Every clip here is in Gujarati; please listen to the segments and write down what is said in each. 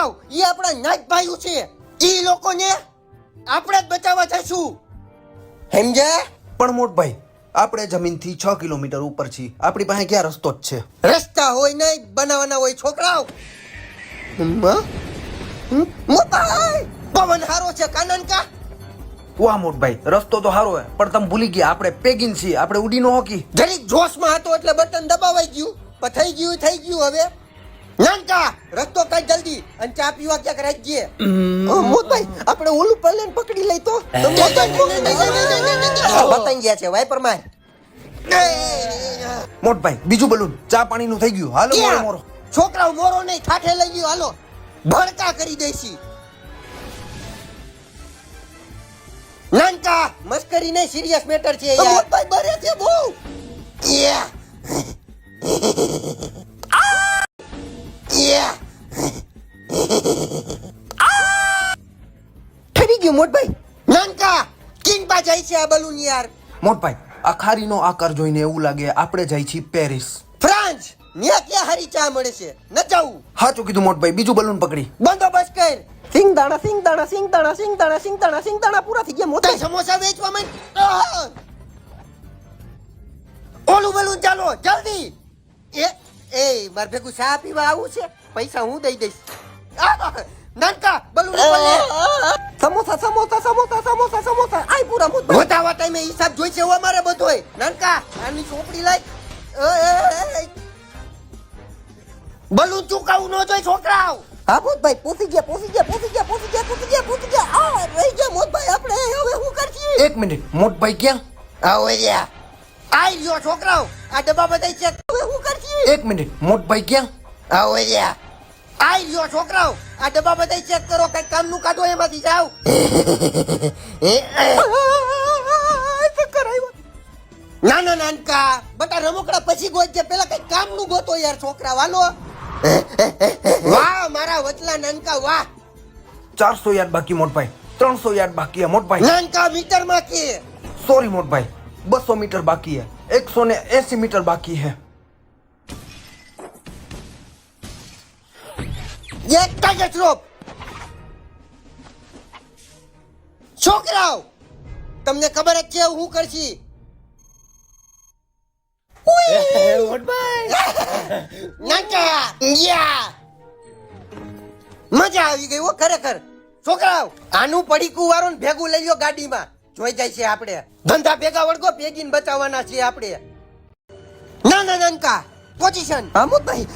છોકરાઓ એ આપણા નાગ ભાઈઓ છે. એ લોકોને આપણે જ બચાવવા જઈશું. સમજ્યા પણ મોટભાઈ આપણે જમીનથી છ કિલોમીટર ઉપર છીએ. આપણી પાસે ક્યાં રસ્તો જ છે? રસ્તા હોય નહીં બનાવવાના હોય છોકરાઓ! પવન હારો છે કાનન કા? વાહ મોટભાઈ રસ્તો તો સારો હે પણ તમે ભૂલી ગયા આપણે પેગિન છીએ આપણે ઉડી નો હોકી. જરીક જોશમાં હતો એટલે બટન દબાવાઈ ગયું પણ થઈ ગયું થઈ ગયું હવે. નાનકા રસ્તો કાઢ જલ્દી અને ચા પીવા ક્યાંક રાખજે મોટભાઈ આપણે ઓલું પલેન પકડી લઈ તો બતાઈ ગયા છે વાઈપરમાં મોટભાઈ બીજું બલૂન ચા પાણીનું થઈ ગયું હાલો મોરો મોરો છોકરાઓ મોરો નહીં ઠાઠે લઈ ગયો હાલો ભડકા કરી દેશી લંકા મસ્કરી નહીં સિરિયસ મેટર છે યાર મોટભાઈ બરે છે બહુ યા ગયું મોટભાઈ? નાનકા કિંગ પા જાય છે આ બલૂન યાર. મોટભાઈ આ ખારીનો આકાર જોઈને એવું લાગે આપણે જાય છીએ પેરિસ. ફ્રાન્સ ન્યા ક્યાં હારી ચા મળે છે? ન જાવું હાચું કીધું મોટભાઈ બીજું બલૂન પકડી. બંદોબસ્ત કર. સિંગ દાણા સિંગ દાણા સિંગ દાણા સિંગ દાણા સિંગ દાણા સિંગ દાણા પૂરા થઈ ગયા મોટા. સમોસા વેચવા માંડ. ઓલું બલૂન ચાલો જલ્દી. એ એ મારે ભેગું ચા પીવા આવું છે. પૈસા હું દઈ દઈશ. નાનકા બલુન સમોસા સમોસા સમોસા સમોસા સમોસા. આય પૂરા મોત વધાવા ટાઈમે હિસાબ જોઈ છે અમારે બધોય. નાનકા આની ચોપડી એ, બલૂન ચૂકાવું ન જોઈ છોકરાઓ. હા ભૂતભાઈ પૂછી ગયા પૂછી ગયા પૂછી ગયા પૂછી ગયા પૂછી ગયા પૂછી ગયા. આ રહી ગયા મોતભાઈ આપણે હવે શું કરશું? એક મિનિટ મોટભાઈ ક્યાં? આવો યા આઈ ગયો છોકરાઓ. આ ડબ્બા બધા ચેક હવે શું કરશું? એક મિનિટ મોટભાઈ ક્યાં? આવો યા આઈ ગયો છોકરાઓ. આ ડબ્બા બધા ચેક કરો કઈ કામનું કાઢો એમાંથી જાવ ના ના નાનકા બટા રમકડા પછી ગોતજે પેલા કઈ કામનું ગોતો યાર છોકરા વાલો. વાહ મારા વચલા નાનકા વાહ. ચારસો યાદ બાકી મોટભાઈ. ત્રણસો યાદ બાકી હે મોટભાઈ. નાનકા મીટરમાં કે? સોરી મોટભાઈ. બસો મીટર બાકી હે. એકસો ને એસી મીટર બાકી હે. એક રોપ છોકરાઓ તમને ખબર જ છે હું કરશી? મજા આવી ગઈ હો ખરેખર. છોકરાઓ આનું પડીકું વાળું ને ભેગું લઈ લો ગાડીમાં. જોઈ જાય છે આપણે. ધંધા ભેગા વળગો ભેગીને બચાવવાના છીએ આપણે. ના ના નાનકા પોઝિશન આમોદભાઈ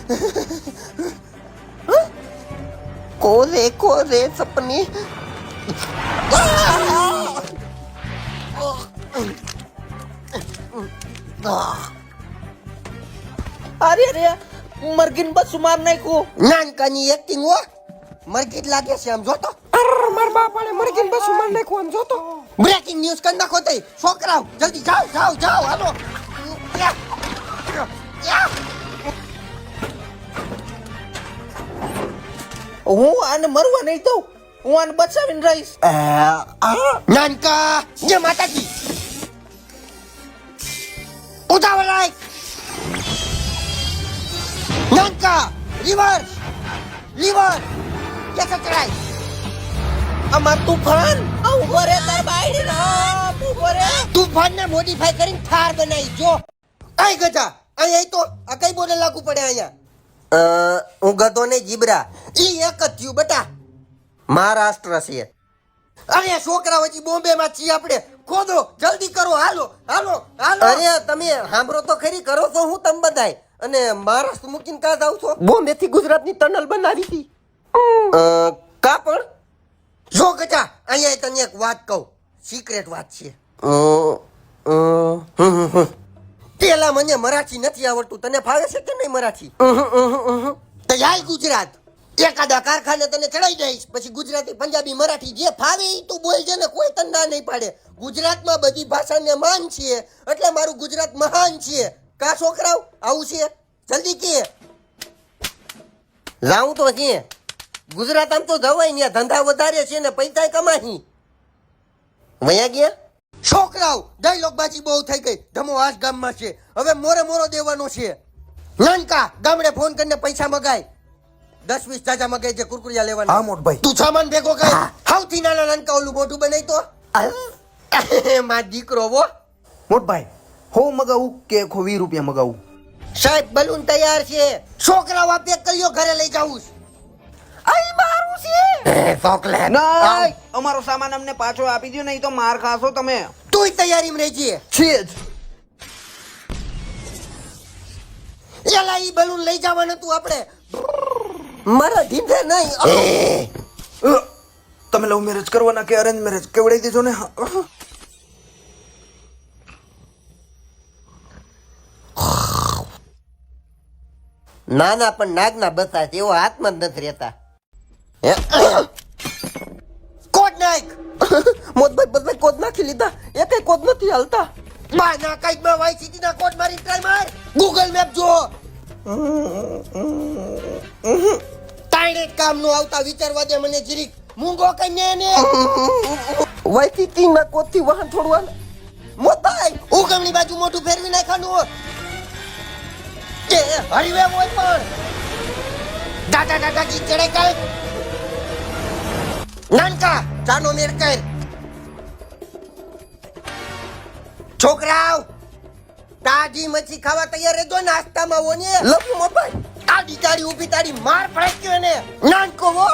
કોરે કોરે સપની. અરે અરે મરગીન બસ માર નાખ્યું. નાનકાની એક્ટિંગ હો. મરગીત લાગે છે આમ જોતો માર બાપાને મરગીન બસ માર નાખો આમ જોતો બ્રેકિંગ ન્યૂઝ કરી નાખો તઈ. છોકરાઓ જલ્દી જાઓ જાઓ જાઓ હાલો. યા. હું આને મરવા નહીં દઉં. હું આને બચાવીને રહીશ. નાનકા જય માતાજી. ઉતાવળ રાખ નાનકા રિવર્સ રિવર્સ કેસે ચડાય. અમાર તુફાન. આવું ઊભો રે તાર બાયડી ના. ઊભો રે તુફાન ને મોડિફાઈ કરીને થાર બનાવી જો આઈ ગજા અહીં તો આ કઈ બોલે લાગુ પડે અહીંયા? હું ગધો ને જીબરા ઈ એક જ થયું બેટા. મહારાષ્ટ્ર છે. અરે છોકરા વચ્ચે બોમ્બે માં છીએ આપણે. ખોદો જલ્દી કરો હાલો હાલો હાલો. અરે તમે સાંભળો તો ખરી કરો છો હું તમ બધાય. અને મહારાષ્ટ્ર મૂકીને કા જાવ છો? બોમ્બે થી ગુજરાતની ટનલ બનાવી હતી. કા પણ? જો ગજા અહીંયા તને એક વાત કહું. સિક્રેટ વાત છે. પેલા મને મરાઠી નથી આવડતું. તને ફાવે છે કે નહીં મરાઠી? તો જાય ગુજરાત. એકાદા કારખાને તને ચડાઈ દઈશ. પછી ગુજરાતી પંજાબી મરાઠી જે ફાવે એ તું બોલજે ને કોઈ તને ના નહીં પાડે. ગુજરાતમાં બધી ભાષાને માન છે. એટલે મારું ગુજરાત મહાન છે. કા છોકરાઓ આવું છે? જલ્દી કે. જાઉં તો છે ગુજરાત આમ તો જવાય ને ધંધા વધારે છે ને પૈસા કમાહી વયા ગયા? છોકરાઓ ડાયલોગ બાજી બહુ થઈ ગઈ. ધમો આજ ગામમાં છે. હવે મોરે મોરો દેવાનો છે. નાનકા ગામડે ફોન કરીને પૈસા મગાય. દસ વીસ જાજા મગાઈ છે કુરકુરિયા હા મોટભાઈ. તું સામાન ભેગો કર. સૌથી નાના નાનકા ઓલું મોટું બનાવી તો. માં દીકરો વો મોટભાઈ હો મગાવું કે ખો વીસ રૂપિયા મગાવું? સાહેબ બલૂન તૈયાર છે. છોકરાઓ આ પેક કર્યો ઘરે લઈ જાવું આઈ મારું છે. ચોકલેટ નહીં અમારો સામાન અમને પાછો આપી દો નહીં તો માર ખાશો તમે. તોય તૈયારીમાં રહેજે. છે જ. એલા ઈ બલૂન લઈ જવાનું તું આપણે. મારા ધીમે નહીં. તમે લવ મેરેજ કરવાના કે અરેન્જ મેરેજ? કેવડાઈ દેજો ને. નાના પણ નાગના બતા એવો હાથમાં જ નથી રહેતા. કોટ નાખ. મોતભાઈ બધાય કોદ નાખી લીધા. એ કઈ કોદ નથી હાલતા. બા ના કંઈકમાં વાય સિટી ના કોટ મારી ટ્રાય માર. ગૂગલ મેપ જો તાણે કામ નો આવતા વિચારવા દે મને જરીક. મૂંગો કઈ ને વાય સીટી ના કોડથી વાહન છોડવા મોટભાઈ ઉગમણી બાજુ મોઢું ફેરવી નાખવાનું. હરીવે મોય પણ. દાદા દાદા કી ચડે કર નાનકા ચાનો મેર કર છોકરાઓ તાજી મચ્છી ખાવા તૈયાર રહેજો નાસ્તામાં ઓને લવ મોટભાઈ તાડી તાડી ઊભી તાડી માર ફડક્યો ને નાનકો વો